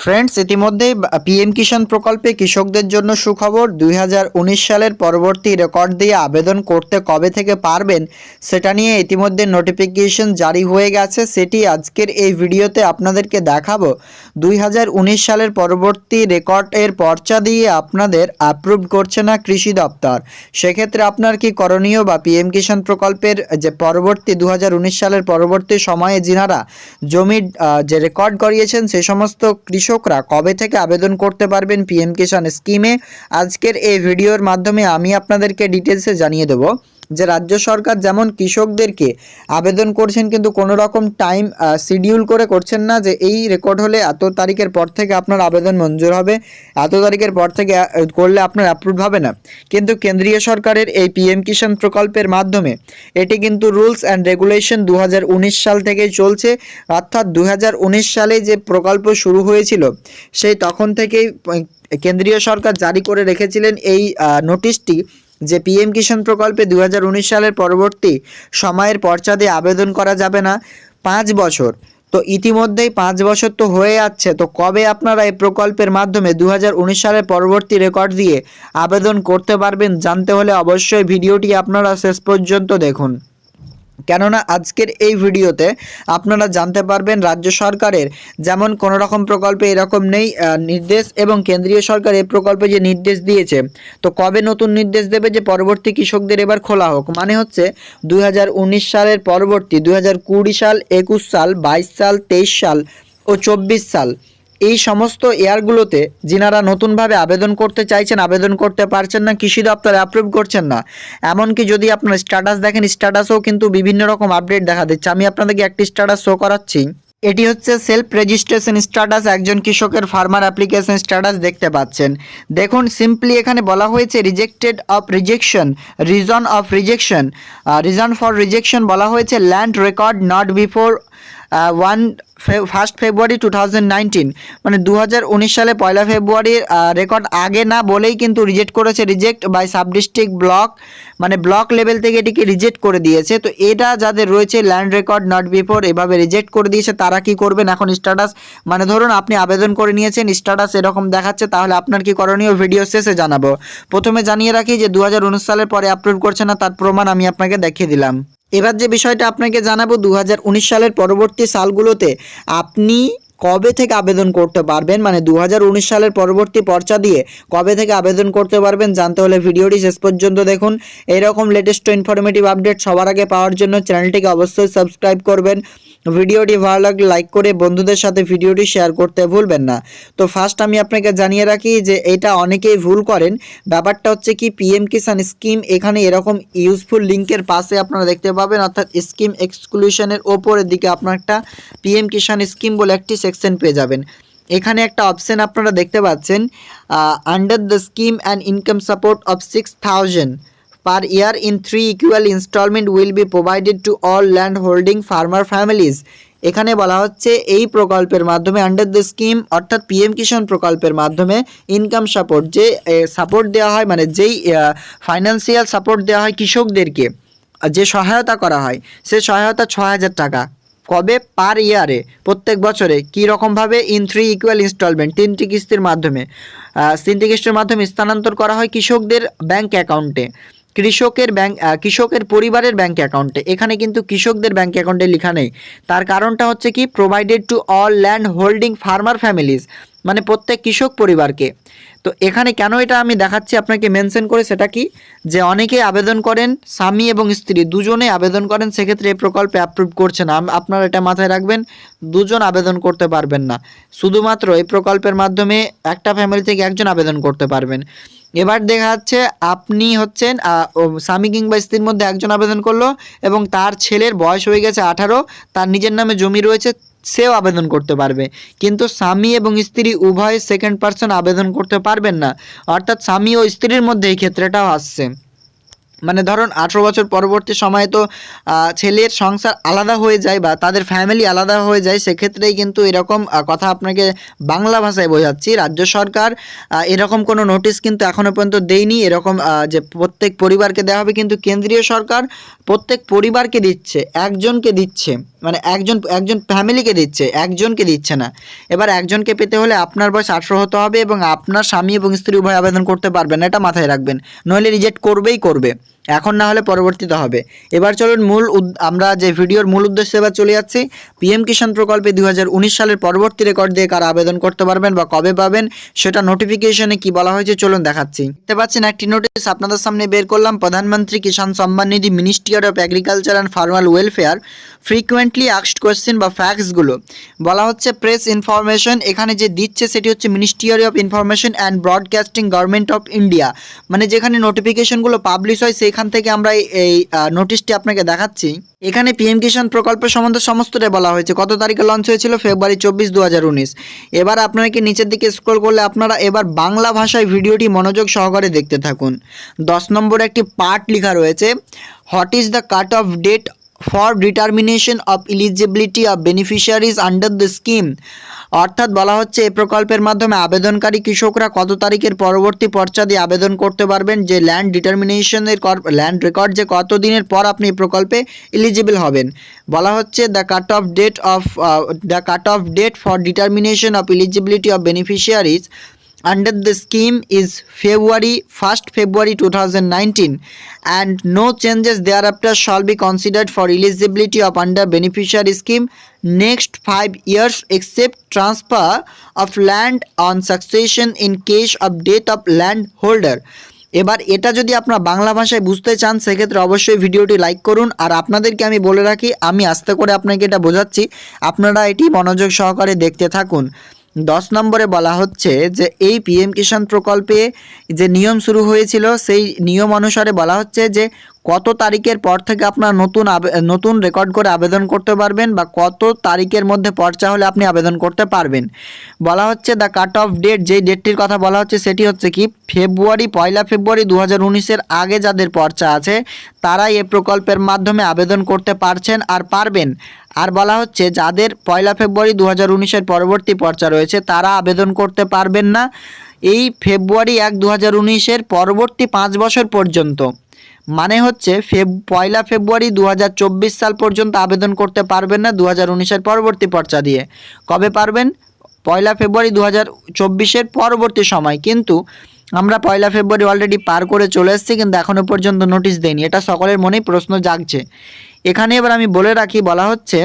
Friends ইতিমধ্যেই PM কিষাণ প্রকল্পে কৃষকদের জন্য সুখবর, দুই হাজার উনিশ সালের পরবর্তী রেকর্ড দিয়ে আবেদন করতে কবে থেকে পারবেন সেটা নিয়ে ইতিমধ্যে নোটিফিকেশন জারি হয়ে গেছে। সেটি আজকের এই ভিডিওতে আপনাদেরকে দেখাবো। দুই হাজার উনিশ সালের পরবর্তী রেকর্ডের পর্চা দিয়ে আপনাদের অ্যাপ্রুভ করছে না কৃষি দপ্তর। সেক্ষেত্রে আপনার কি করণীয় বা পিএম কিষাণ প্রকল্পের যে পরবর্তী দু হাজার উনিশ সালের পরবর্তী সময়ে যিনারা জমির যে রেকর্ড করিয়েছেন, সে সমস্ত কৃষকরা কবে থেকে আবেদন করতে পারবেন পিএম কিষাণ স্কিমে? আজকের এই ভিডিওর মাধ্যমে আমি আপনাদেরকে ডিটেলসে জানিয়ে দেবো। যে রাজ্য সরকার যেমন কৃষকদেরকে আবেদন করছেন, কিন্তু কোনো রকম টাইম শিডিউল করে করছেন না যে এই রেকর্ড হলে এত তারিখের পর থেকে আপনার আবেদন মঞ্জুর হবে, এত তারিখের পর থেকে করলে আপনার অ্যাপ্রুভ হবে না। কিন্তু কেন্দ্রীয় সরকারের এই পিএম কিষাণ প্রকল্পের মাধ্যমে এটি কিন্তু রুলস অ্যান্ড রেগুলেশন দু হাজার উনিশ সাল থেকেই চলছে। অর্থাৎ দু সালে যে প্রকল্প শুরু হয়েছিল, সেই তখন থেকেই কেন্দ্রীয় সরকার জারি করে রেখেছিলেন এই নোটিশটি যে পিএম কিষাণ প্রকল্পে দু হাজার উনিশ সালের পরবর্তী সময়ের পর্চাদে আবেদন করা যাবে না, পাঁচ বছর। তো ইতিমধ্যেই পাঁচ বছর তো হয়ে যাচ্ছে, তো কবে আপনারা এই প্রকল্পের মাধ্যমে দু হাজার উনিশ সালের পরবর্তী রেকর্ড দিয়ে আবেদন করতে পারবেন জানতে হলে অবশ্যই ভিডিওটি আপনারা শেষ পর্যন্ত দেখুন। কেননা আজকের এই ভিডিওতে আপনারা জানতে পারবেন রাজ্য সরকারের যেমন কোনো রকম প্রকল্পে এরকম নেই নির্দেশ এবং কেন্দ্রীয় সরকার এই প্রকল্পে যে নির্দেশ দিয়েছে, তো কবে নতুন নির্দেশ দেবে যে পরবর্তী কৃষকদের এবার খোলা হোক? মানে হচ্ছে দু হাজার উনিশ সালের পরবর্তী, দুই হাজার কুড়ি সাল, একুশ সাল, বাইশ সাল, তেইশ সাল ও চব্বিশ সাল এই সমস্ত এয়ারগুলোতে যিনারা নতুনভাবে আবেদন করতে চাইছেন, আবেদন করতে পারছেন না, কৃষি দপ্তর অ্যাপ্রুভ করছেন না। এমনকি যদি আপনার স্ট্যাটাস দেখেন স্ট্যাটাসও কিন্তু বিভিন্ন রকম আপডেট দেখা দিচ্ছে। আমি আপনাদেরকে একটি স্ট্যাটাস শো করাচ্ছি। এটি হচ্ছে সেলফ রেজিস্ট্রেশন স্ট্যাটাস একজন কৃষকের ফার্মার অ্যাপ্লিকেশন স্ট্যাটাস দেখতে পাচ্ছেন। দেখুন সিম্পলি এখানে বলা হয়েছে rejected of rejection reason of rejection reason for rejection বলা হয়েছে land record not before one first February two মানে দু হাজার উনিশ সালে পয়লা ফেব্রুয়ারির রেকর্ড আগে না বলেই কিন্তু রিজেক্ট করেছে reject by sub district block মানে ব্লক লেভেল থেকে এটিকে রিজেক্ট করে দিয়েছে। তো এটা যাদের রয়েছে ল্যান্ড রেকর্ড নট বিফোর এভাবে রিজেক্ট করে দিয়েছে, তারা কি করবেন? এখন স্ট্যাটাস মানে ধরুন আপনি আবেদন করে নিয়েছেন স্ট্যাটাস এরকম দেখাচ্ছে, তাহলে আপনার কি করণীয়? ভিডিও শেষে জানাব। প্রথমে জানিয়ে রাখি যে দু হাজার উনিশ সালের পরে আপলোড করছে না, তার প্রমাণ আমি আপনাকে দেখিয়ে দিলাম। এবার যে বিষয়টা আপনাকে জানাব দু হাজার উনিশ সালের পরবর্তী সালগুলোতে আপনি কবে থেকে আবেদন করতে পারবেন? মানে দু হাজার উনিশ সালের পরবর্তী পর্চা দিয়ে কবে থেকে আবেদন করতে পারবেন? জানতে হলে ভিডিওটি শেষ পর্যন্ত দেখুন। এরকম লেটেস্ট ইনফরমেটিভ আপডেট সবার আগে পাওয়ার জন্য চ্যানেলটিকে অবশ্যই সাবস্ক্রাইব করবেন। ভিডিওটি ভালো লাগলে লাইক করে বন্ধুদের সাথে ভিডিওটি শেয়ার করতে ভুলবেন না। তো ফার্স্ট আমি আপনাকে জানিয়ে রাখি যে এটা অনেকেই ভুল করেন। ব্যাপারটা হচ্ছে কি পিএম কিষাণ স্কিম এখানে এরকম ইউজফুল লিঙ্কের পাশে আপনারা দেখতে পাবেন। অর্থাৎ স্কিম এক্সক্লুশনের ওপরের দিকে আপনার একটা পিএম কিষাণ স্কিম বলে একটি সেকশন পেয়ে যাবেন। এখানে একটা অপশন আপনারা দেখতে পাচ্ছেন under the scheme and income support of six thousand per year in three equal installment will be provided to all land holding farmer families এখানে বলা হচ্ছে এই প্রকল্পের মাধ্যমে আন্ডার দ্য স্কিম অর্থাৎ পিএম কিষাণ প্রকল্পের মাধ্যমে ইনকাম সাপোর্ট যে সাপোর্ট দেওয়া হয় মানে যেই ফাইন্যান্সিয়াল সাপোর্ট দেওয়া হয় কৃষকদেরকে যে সহায়তা করা হয়, সে সহায়তা ছ হাজার টাকা। কবে? পার ইয়ারে। প্রত্যেক বছরে। কী রকমভাবে? ইন থ্রি ইকুয়াল ইনস্টলমেন্ট তিনটি কিস্তির মাধ্যমে। তিনটি কিস্তির মাধ্যমে স্থানান্তর করা হয় কৃষকদের ব্যাংক অ্যাকাউন্টে কৃষকের ব্যাংক কৃষকের পরিবারের ব্যাংক অ্যাকাউন্টে এখানে কিন্তু কৃষকদের ব্যাংক অ্যাকাউন্টে লেখা নেই। তার কারণটা হচ্ছে কি? Provided to all land holding farmer families মানে প্রত্যেক কৃষক পরিবারকে। তো এখানে কেন এটা আমি দেখাচ্ছি আপনাকে মেনশন করে সেটা কি? যে অনেকে আবেদন করেন স্বামী এবং স্ত্রী, দুজনে আবেদন করেন, সেক্ষেত্রে এই প্রকল্পে অ্যাপ্রুভ করছে না। আপনারা এটা মাথায় রাখবেন, দুজন আবেদন করতে পারবেন না। শুধুমাত্র এই প্রকল্পের মাধ্যমে একটা ফ্যামিলি থেকে একজন আবেদন করতে পারবেন। এবার দেখা যাচ্ছে আপনি হচ্ছেন স্বামী কিংবা স্ত্রীর মধ্যে একজন আবেদন করল এবং তার ছেলের বয়স হয়ে গেছে আঠারো, তার নিজের নামে জমি রয়েছে সেও আবেদন করতে পারবে। কিন্তু স্বামী এবং স্ত্রী উভয় সেকেন্ড পার্সন আবেদন করতে পারবেন না। অর্থাৎ স্বামী ও স্ত্রীর মধ্যে এই ক্ষেত্রেটাও আসছে। মানে ধরুন, আঠেরো বছর পরবর্তী সময়ে তো ছেলের সংসার আলাদা হয়ে যায় বা তাদের ফ্যামিলি আলাদা হয়ে যায়, সেক্ষেত্রেই কিন্তু এরকম কথা আপনাকে বাংলা ভাষায় বোঝাচ্ছি। রাজ্য সরকার এরকম কোনো নোটিশ কিন্তু এখনও পর্যন্ত দেয়নি। এরকম যে প্রত্যেক পরিবারকে দেওয়া হবে, কিন্তু কেন্দ্রীয় সরকার প্রত্যেক পরিবারকে দিচ্ছে, একজনকে দিচ্ছে। মানে একজন একজন ফ্যামিলিকে দিচ্ছে, একজনকে দিচ্ছে না। এবার একজনকে পেতে হলে আপনার বয়স আঠেরো হতে হবে এবং আপনার স্বামী এবং স্ত্রী উভয় আবেদন করতে পারবেন এটা মাথায় রাখবেন। নইলে রিজেক্ট করবেই করবে। এখন না হলে পরবর্তীতে হবে। এবার চলুন মূল আমরা যে ভিডিওর মূল উদ্দেশ্যে এবার চলে যাচ্ছি, পিএম কিষাণ প্রকল্পে দুই সালের পরবর্তী রেকর্ড দিয়ে কারা আবেদন করতে পারবেন বা কবে পাবেন, সেটা নোটিফিকেশনে কি বলা হয়েছে চলুন দেখাচ্ছি। দেখতে পাচ্ছেন, একটি নোটিশ আপনাদের সামনে বের করলাম, Pradhanmantri Kisan Samman Nidhi ministry of agriculture and farmers welfare frequently আক্সড question বা ফ্যাক্টসগুলো বলা হচ্ছে প্রেস ইনফরমেশন এখানে যে দিচ্ছে সেটি হচ্ছে ministry of information and broadcasting government of India মানে যেখানে নোটিফিকেশনগুলো পাবলিশ হয় সেখান থেকে আমরা এই- নোটিশটি আপনাকে দেখাচ্ছি। এখানে পিএম কিষাণ প্রকল্প সম্বন্ধে সমস্তটাই বলা হয়েছে। কত তারিখে লঞ্চ হয়েছিল? ফেব্রুয়ারি চব্বিশ দু হাজার উনিশ। এবার আপনাকে নিচের দিকে স্ক্রল করলে আপনারা এবার বাংলা ভাষায় ভিডিওটি মনোযোগ সহকারে দেখতে থাকুন। দশ নম্বরে একটি পার্ট লেখা রয়েছে what is the cut off date for determination of eligibility of beneficiaries under the scheme অর্থাৎ বলা হচ্ছে, এই প্রকল্পের মাধ্যমে আবেদনকারী কৃষকরা কত তারিখের পরবর্তী পর্চা দিয়ে আবেদন করতে পারবেন? যে ল্যান্ড ডিটারমিনেশনের ল্যান্ড রেকর্ড যে কত দিনের পর আপনি এই প্রকল্পে এলিজিবল হবেন। বলা হচ্ছে the cut off date of the cut off date for determination of eligibility of beneficiaries under the scheme is February 1st February 2019 and no changes thereafter shall be considered for eligibility of under beneficiary scheme next 5 years except transfer of land on succession in case of death of land holder এবার এটা যদি আপনারা বাংলা ভাষায় বুঝতে চান সেক্ষেত্রে অবশ্যই ভিডিওটি লাইক করুন আর আপনাদেরকে আমি বলে রাখি আমি আস্তে করে আপনাকে এটা বোঝাচ্ছি আপনারা এটি মনোযোগ সহকারে দেখতে থাকুন দশ নম্বরে বলা হচ্ছে যে এই পিএম কিষাণ প্রকল্পে যে নিয়ম শুরু হয়েছিল, সেই নিয়ম অনুসারে বলা হচ্ছে যে কত তারিখের পর থেকে আপনার নতুন নতুন রেকর্ড করে আবেদন করতে পারবেন বা কত তারিখের মধ্যে পর্চা হলে আপনি আবেদন করতে পারবেন। বলা হচ্ছে দ্য কাট অফ ডেট যেই ডেটটির কথা বলা হচ্ছে সেটি হচ্ছে কি? ফেব্রুয়ারি, পয়লা ফেব্রুয়ারি দু হাজার আগে যাদের পর্চা আছে, তারাই এ প্রকল্পের মাধ্যমে আবেদন করতে পারছেন আর পারবেন। আর বলা হচ্ছে যাদের পয়লা ফেব্রুয়ারি দু হাজার পরবর্তী পর্চা রয়েছে, তারা আবেদন করতে পারবেন না। এই ফেব্রুয়ারি এক দু হাজার পরবর্তী পাঁচ বছর পর্যন্ত। মানে হচ্ছে ফেব, পয়লা ফেব্রুয়ারি দু হাজার চব্বিশ সাল পর্যন্ত আবেদন করতে পারবেন না দু হাজার পরবর্তী পর্চা দিয়ে। কবে পারবেন? পয়লা ফেব্রুয়ারি দু হাজার পরবর্তী সময়। কিন্তু আমরা পয়লা ফেব্রুয়ারি অলরেডি পার করে চলে এসেছি, কিন্তু এখনও পর্যন্ত নোটিশ দেয়নি এটা সকলের মনেই প্রশ্ন জাগছে। এখানে এবার আমি বলে রাখি, বলা হচ্ছে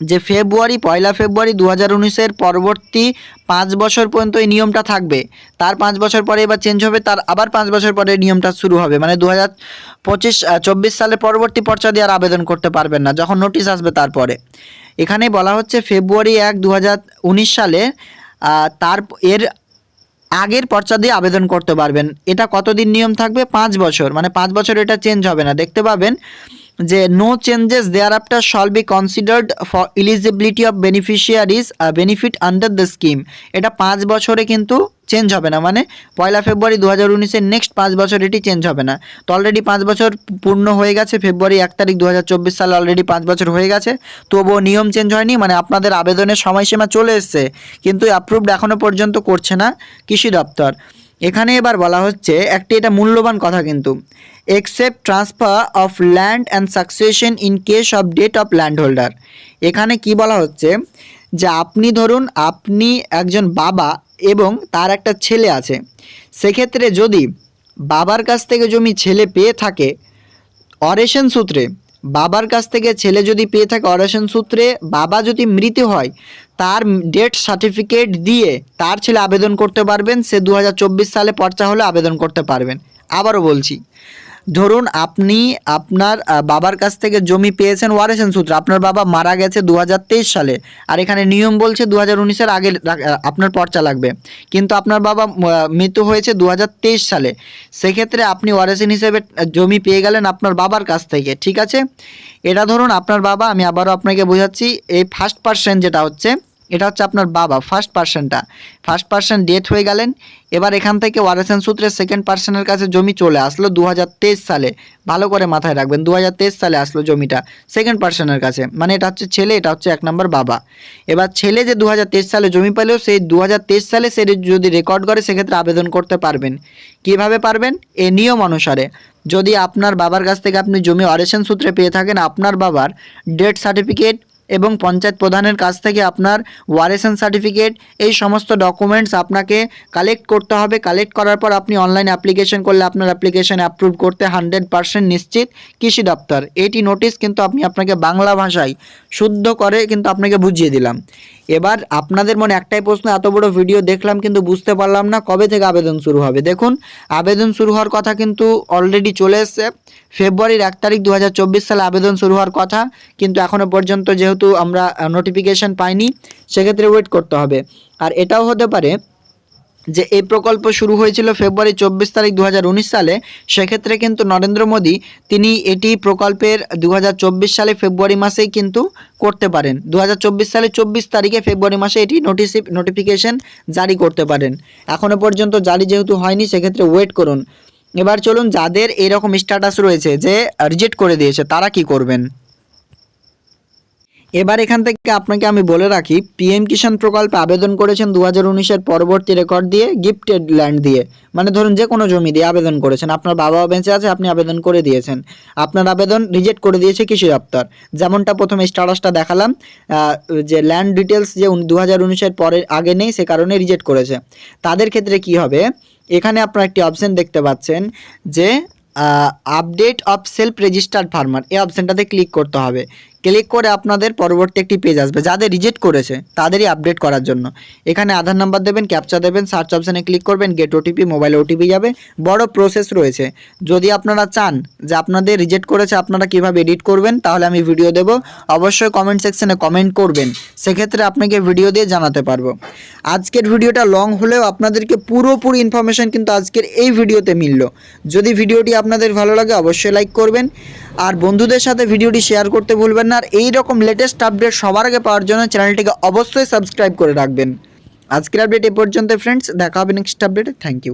যে ফেব্রুয়ারি, পয়লা ফেব্রুয়ারি দু হাজার উনিশের পরবর্তী পাঁচ বছর পর্যন্ত এই নিয়মটা থাকবে। তার পাঁচ বছর পরে এবার চেঞ্জ হবে, তার আবার পাঁচ বছর পরে নিয়মটা শুরু হবে। মানে দু হাজার পঁচিশ চব্বিশ সালে পরবর্তী পর্চা দিয়ে আর আবেদন করতে পারবেন না, যখন নোটিশ আসবে তারপরে। এখানে বলা হচ্ছে ফেব্রুয়ারি এক দু সালে তার এর আগের পর্চা দিয়ে আবেদন করতে পারবেন। এটা কতদিন নিয়ম থাকবে? পাঁচ বছর। মানে পাঁচ বছর এটা চেঞ্জ হবে না। দেখতে পাবেন যে no changes thereafter shall be considered for eligibility of beneficiaries benefit under the scheme এটা পাঁচ বছরে কিন্তু চেঞ্জ হবে না মানে পয়লা ফেব্রুয়ারি দু হাজার উনিশের নেক্সট পাঁচ বছর এটি চেঞ্জ হবে না। তো অলরেডি পাঁচ বছর পূর্ণ হয়ে গেছে, ফেব্রুয়ারি এক তারিখ দু হাজার চব্বিশ সালে অলরেডি পাঁচ বছর হয়ে গেছে। তবুও নিয়ম চেঞ্জ হয়নি মানে আপনাদের আবেদনের সময়সীমা চলে এসছে, কিন্তু অ্যাপ্রুভড এখনও পর্যন্ত করছে না কৃষি দপ্তর। এখানে এবার বলা হচ্ছে, একটি এটা মূল্যবান কথা কিন্তু। Except transfer of land and succession in case of death of land holder এখানে কি বলা হচ্ছে, যে আপনি ধরুন, আপনি একজন বাবা এবং তার একটা ছেলে আছে। সেক্ষেত্রে যদি বাবার কাছ থেকে জমি ছেলে পেয়ে থাকে অরেশন সূত্রে, বাবার কাছ থেকে ছেলে যদি পেয়ে থাকে অরেশন সূত্রে বাবা যদি মৃত হয় তার ডেট সার্টিফিকেট দিয়ে তার ছেলে আবেদন করতে পারবেন। সে দু হাজার চব্বিশ সালে পর্চা হলে আবেদন করতে পারবেন। আবারও বলছি ধরুন আপনি আপনার বাবার কাছ থেকে জমি পেয়েছেন ওয়ারেশন সূত্রে, আপনার বাবা মারা গেছে দু হাজার তেইশ সালে, আর এখানে নিয়ম বলছে দু হাজার উনিশের আগে আপনার পর্চা লাগবে। কিন্তু আপনার বাবা মৃত্যু হয়েছে দু হাজার তেইশ সালে। সেক্ষেত্রে আপনি ওয়ারেশন হিসেবে জমি পেয়ে গেলেন আপনার বাবার কাছ থেকে, ঠিক আছে? এটা ধরুন আপনার বাবা, আমি আবারও আপনাকে বোঝাচ্ছি, এই ফার্স্ট পার্সন যেটা হচ্ছে এটা হচ্ছে আপনার বাবা ফার্স্ট পার্সনটা ফার্স্ট পার্সন ডেথ হয়ে গেলেন, এবার এখান থেকে ওয়ারেশন সূত্রে সেকেন্ড পার্সনের কাছে জমি চলে আসলো দু হাজার তেইশ সালে। ভালো করে মাথায় রাখবেন দু হাজার তেইশ সালে আসলো জমিটা সেকেন্ড পার্সনের কাছে। মানে এটা হচ্ছে ছেলে, এটা হচ্ছে এক নম্বর বাবা। এবার ছেলে যে দু হাজার তেইশ সালে জমি পেলেও সেই দু হাজার তেইশ সালে সে যদি রেকর্ড করে, সেক্ষেত্রে আবেদন করতে পারবেন। কীভাবে পারবেন? এ নিয়ম অনুসারে। যদি আপনার বাবার কাছ থেকে আপনি জমি অরেশন সূত্রে পেয়ে থাকেন, আপনার বাবার ডেথ সার্টিফিকেট এবং পঞ্চায়েত প্রধানের কাছ থেকে আপনার ওয়ারেশন সার্টিফিকেট, এই সমস্ত ডকুমেন্টস আপনাকে কালেক্ট করতে হবে। কালেক্ট করার পর আপনি অনলাইন অ্যাপ্লিকেশন করলে আপনার অ্যাপ্লিকেশন অ্যাপ্রুভ করতে হান্ড্রেড পার্সেন্ট নিশ্চিত কৃষি দপ্তর। এটি নোটিশ কিন্তু আমি আপনাকে বাংলা ভাষায় শুদ্ধ করে কিন্তু আপনাকে বুঝিয়ে দিলাম। এবার আপনাদের মনে একটাই প্রশ্ন, এত বড় ভিডিও দেখলাম কিন্তু বুঝতে পারলাম না কবে থেকে আবেদন শুরু হবে। দেখুন, আবেদন শুরু হওয়ার কথা কিন্তু অলরেডি চলে এসছে। ফেব্রুয়ারির এক তারিখ দু হাজার চব্বিশ সালে আবেদন শুরু হওয়ার কথা, কিন্তু এখনও পর্যন্ত যেহেতু আমরা নোটিফিকেশান পাইনি, সেক্ষেত্রে ওয়েট করতে হবে। আর এটাও হতে পারে যে এই প্রকল্প শুরু হয়েছিল ফেব্রুয়ারি চব্বিশ তারিখ দু হাজার উনিশ সালে, সেক্ষেত্রে কিন্তু নরেন্দ্র মোদী তিনি এটি প্রকল্পের দু হাজার চব্বিশ সালে ফেব্রুয়ারি মাসেই কিন্তু করতে পারেন। দু হাজার চব্বিশ সালে চব্বিশ তারিখে ফেব্রুয়ারি মাসে এটি নোটিস নোটিফিকেশন জারি করতে পারেন। এখনও পর্যন্ত জারি যেহেতু হয়নি, সেক্ষেত্রে ওয়েট করুন। এবার চলুন যাদের এরকম স্ট্যাটাস রয়েছে যে রিজেক্ট করে দিয়েছে, তারা কি করবেন? এবার এখান থেকে আপনাকে আমি বলে রাখি, পিএম কিষাণ প্রকল্পে আবেদন করেছেন দু হাজার উনিশের পরবর্তী রেকর্ড দিয়ে গিফটেড ল্যান্ড দিয়ে। মানে ধরুন যে কোনো জমি দিয়ে আবেদন করেছেন। আপনার বাবা বেঁচে আছে, আপনি আবেদন করে দিয়েছেন। আপনার আবেদন রিজেক্ট করে দিয়েছে কৃষি দপ্তর। যেমনটা প্রথমে স্ট্যাটাসটা দেখালাম যে ল্যান্ড ডিটেলস যে দু হাজার উনিশের পরে, আগে নেই, সে কারণে রিজেক্ট করেছে। তাদের ক্ষেত্রে কি হবে? এখানে আপনারা একটি অপশন দেখতে পাচ্ছেন, যে update of self registered farmer এই অপশানটাতে ক্লিক করতে হবে। ক্লিক করে আপনাদের পরবর্তী একটি পেজ আসবে। যাদের রিজেক্ট করেছে, তাদেরই আপডেট করার জন্য। এখানে আধার নাম্বার দেবেন ক্যাপচা দেবেন সার্চ অপশানে ক্লিক করবেন গেট ওটিপি মোবাইল ওটিপি যাবে। বড় প্রসেস রয়েছে। যদি আপনারা চান যে আপনাদের রিজেক্ট করেছে, আপনারা কীভাবে এডিট করবেন, তাহলে আমি ভিডিও দেব। অবশ্যই কমেন্ট সেকশানে কমেন্ট করবেন। সেক্ষেত্রে আপনাকে ভিডিও দিয়ে জানাতে পারব। আজকের ভিডিওটা লং হলেও আপনাদেরকে পুরোপুরি ইনফরমেশন কিন্তু আজকের এই ভিডিওতে মিলল। যদি ভিডিওটি আপনাদের ভালো লাগে, অবশ্যই লাইক করবেন। আর বন্ধুদের সাথে ভিডিওটি শেয়ার করতে ভুলবেন না। আর এই রকম লেটেস্ট আপডেট সবার আগে পাওয়ার জন্য চ্যানেলটিকে অবশ্যই সাবস্ক্রাইব করে রাখবেন। আজকের আপডেট এ পর্যন্ত ফ্রেন্ডস দেখা হবে নেক্সট আপডেটে থ্যাংক ইউ